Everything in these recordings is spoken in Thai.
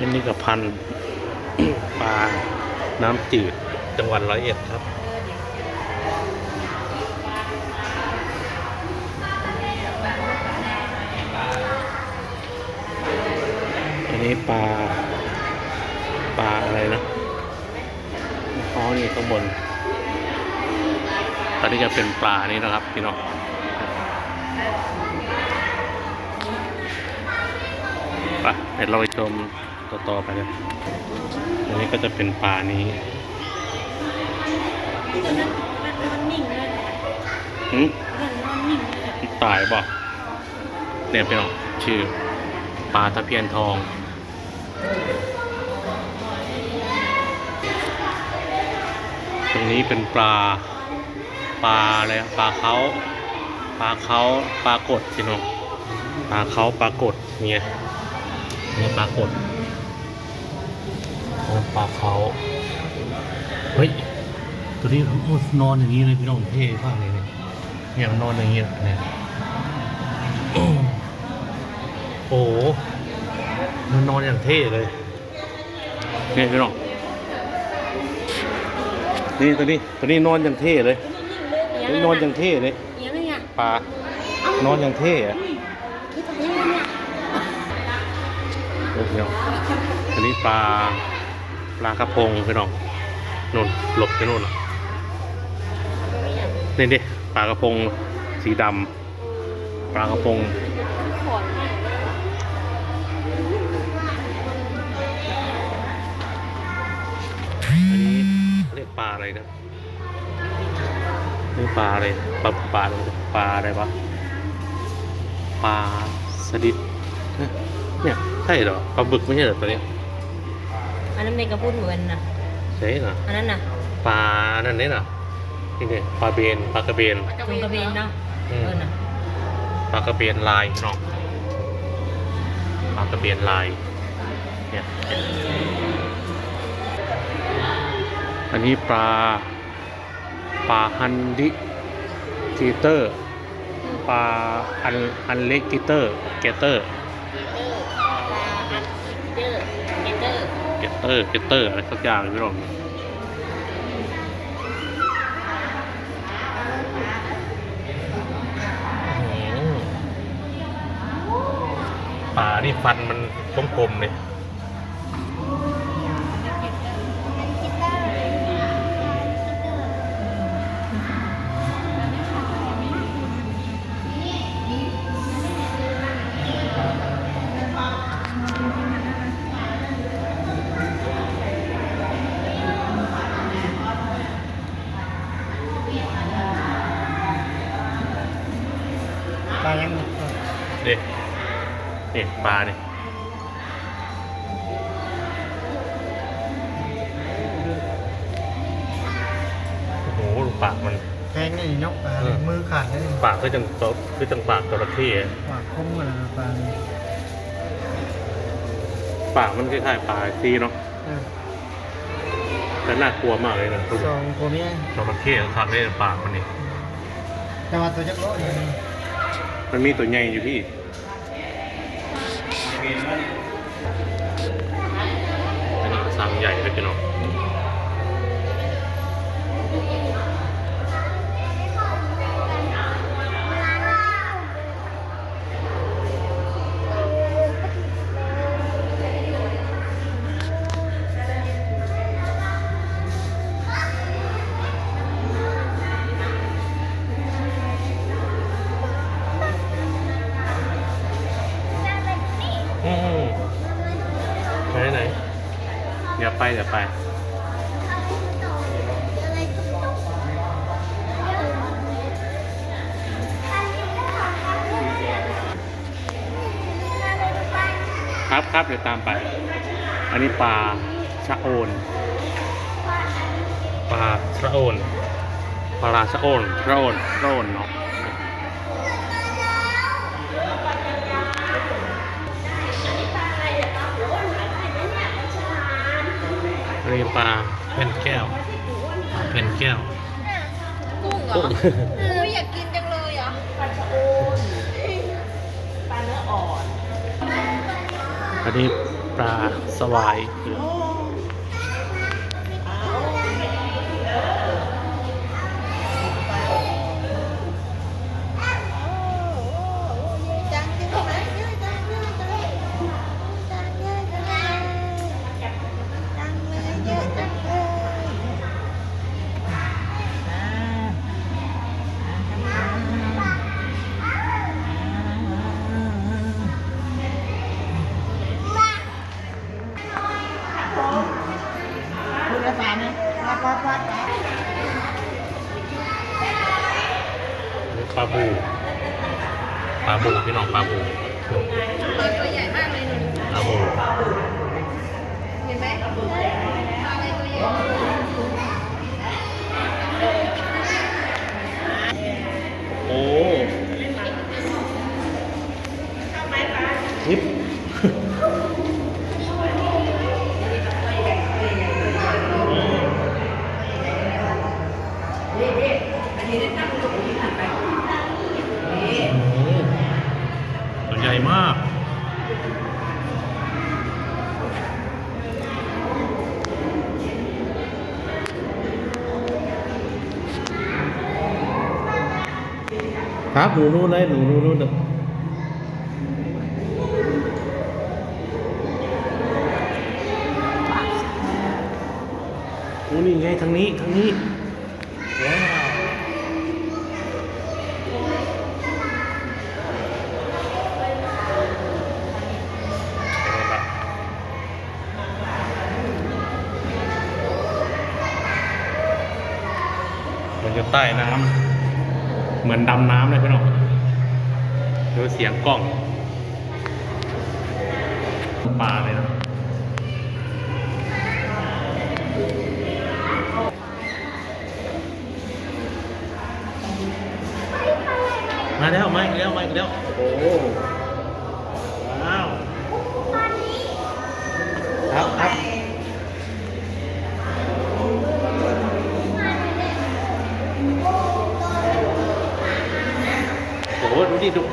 อันนี้กับพันปลา น้ำจืด จังหวัดร้อยเอ็ดครับ อันนี้ปลา ปลาอะไรนะอ๋อนี่ข้างบน ตอนนี้จะเป็นปลานี่นะครับพี่น้องไปเดี๋ยวเราไปชม ต่อๆไปเลยอันนี้ก็จะเป็นปลานี้มันมันมันนิ่งเลยหืมมันนอนนิ่งเลยตายบอกเนี่ยพี่น้องชื่อปลาตะเพียนทอง ตรงนี้เป็นปลา ปลาอะไรอะปลาเขาปลาเขาปลากดพี่น้องปลาเขาปลากดเนี่ยเนี่ยปลากดเนี่ย ปลาเขาเฮ้ย ตัวนี้มันนอนอย่างนี้เลยพี่น้องเท่มากเลยเนี่ยเนี่ยมันนอนอย่างนี้แหละเนี่ยโอ้โหมันนอนอย่างเท่เลยเนี่ยพี่น้องนี่ตัวนี้ตัวนี้นอนอย่างเท่เลยตัวนี้นอนอย่างเท่เลยเอย่างนี้อะปลานอนอย่างเท่อะคือตายยังไงเนี่ยโอ้พี่น้องอันนี้ปลา ปลากระพงพี่น้องนู่นหลบไปนู่นอะนี่ดิปลากระพงสีดำปลากระพงอันนี้ปลาอะไรนะนี่ปลาอะไรปลาปลาอะไรปลาอะไรวะปลาสลิดเอ๊ะเนี่ยใช่เหรอปลาบึกไม่ใช่เหรอตัวนี้ อันนั้นในกระพุ้นเหมือนนะใช่เหรออันนั้นน่ะปลานั่นนี่น่ะนี่เนี่ยปลาเบนปลากระเบนจุงกระเบนเนาะอืเอมอน่ะปลากระเบนลายเนาะปลากระเบนลายเนี่ยอันนี้ปลาปลาฮันดิกีเตอร์ปลาอันอันเล็กกิเตอร์เกเตอร์ เตอร์เตอร์ เกเตอร์เกตอร์เตอร์อะไรสักอย่างไม่รองปลานี่ฟันมันคมๆเลย ลายังเด็กเด็กปลาเนี่ยโอ้โหดูปากมันแกงนี่นกปลาเออมือขาดเลยปากก็จังโตคือจังปากจระเข้อะปากคมเหมือนปลาปากมันคล้ายๆปลาซีเนาะเออแต่น่ากลัวมากเลยนะสองตัวเนี้ยจระเข้ขาดเลยปากมันนี่แต่ว่าตัวจักรโลเนี่ย มันมีตัวใหญ่อยู่พี่อันนี้ก็ซ้ำใหญ่เลยพี่น้อง ไปเดี๋ยวไป ครับครับเดี๋ยวตามไป อันนี้ปลาชะโอน ปลาชะโอน ปลาชะโอนชะโอนชะโอนเนาะ อันนี้ปลาเพนแก้วปลาเพนแก้วกุ้งเหรอกุ้งอุ้ยอยากกินจังเลยอะปลาชะโอนปลาเนื้ออ่อนอันนี้ปปลาสวายเผือกจัง ปลาบูพี่น้องปลาบูตัวใหญ่มากเลยหนูปลาบูเห็นไหมปลาอะไรตัวใหญ่ โอ้นิบตัวใหญ่มาก ครับหนูรู้เลยหนูรู้รู้เด้อโอ้นี่ไงทางนี้ทางนี้ว้าวมันจะใต้น้ำ เหมือนดำน้ำเลยพี่น้องดูเสียงกล้องปลาเลยนะมาแล้วมาอีกแล้วมาอีกแล้วโอ้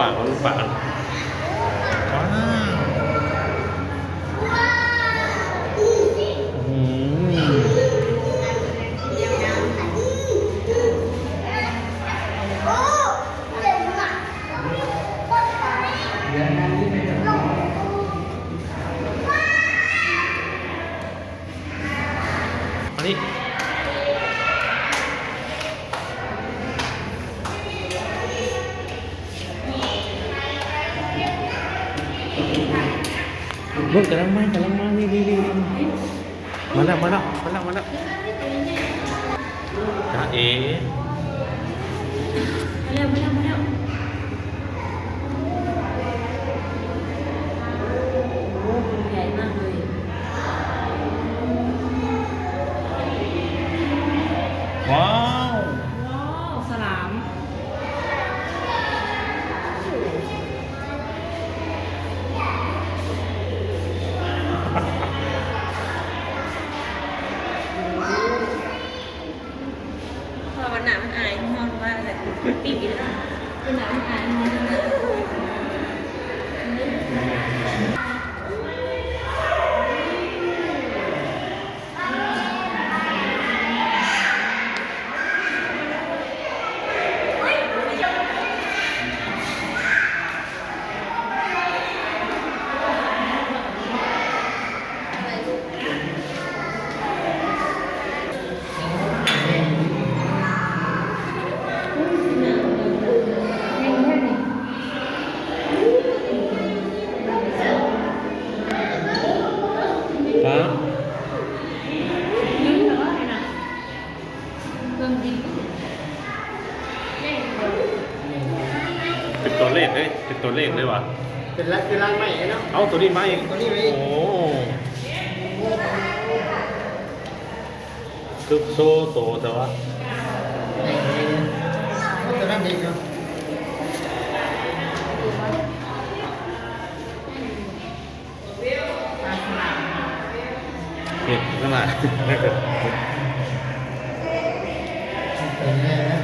ดูดิดูปากมันดูปากมันว้าวอืมอันนี้ เบิ่งกำลังมากำลังมานี่นี่นี่มาแล้วมาแล้วมาแล้วมาแล้วจ้าเอ๋มาเร็วมาแล้วมาแล้ว ปีกอีกแล้ววันหนามันอาย เป็นรักเป็นรักใหม่เนาะ เอาตัวนี้มาอีกตัวนี้มาอีก โอ้คือโซโตแต่ว่าตัวนั้นดีเนาะเห็นขนาด เป็นแม่นะ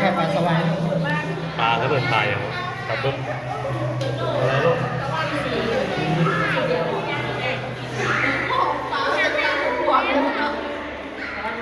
แค่ปลาสวาย ปลาถ้าเดินตายอย่างปลาบึ้มอะไรลูก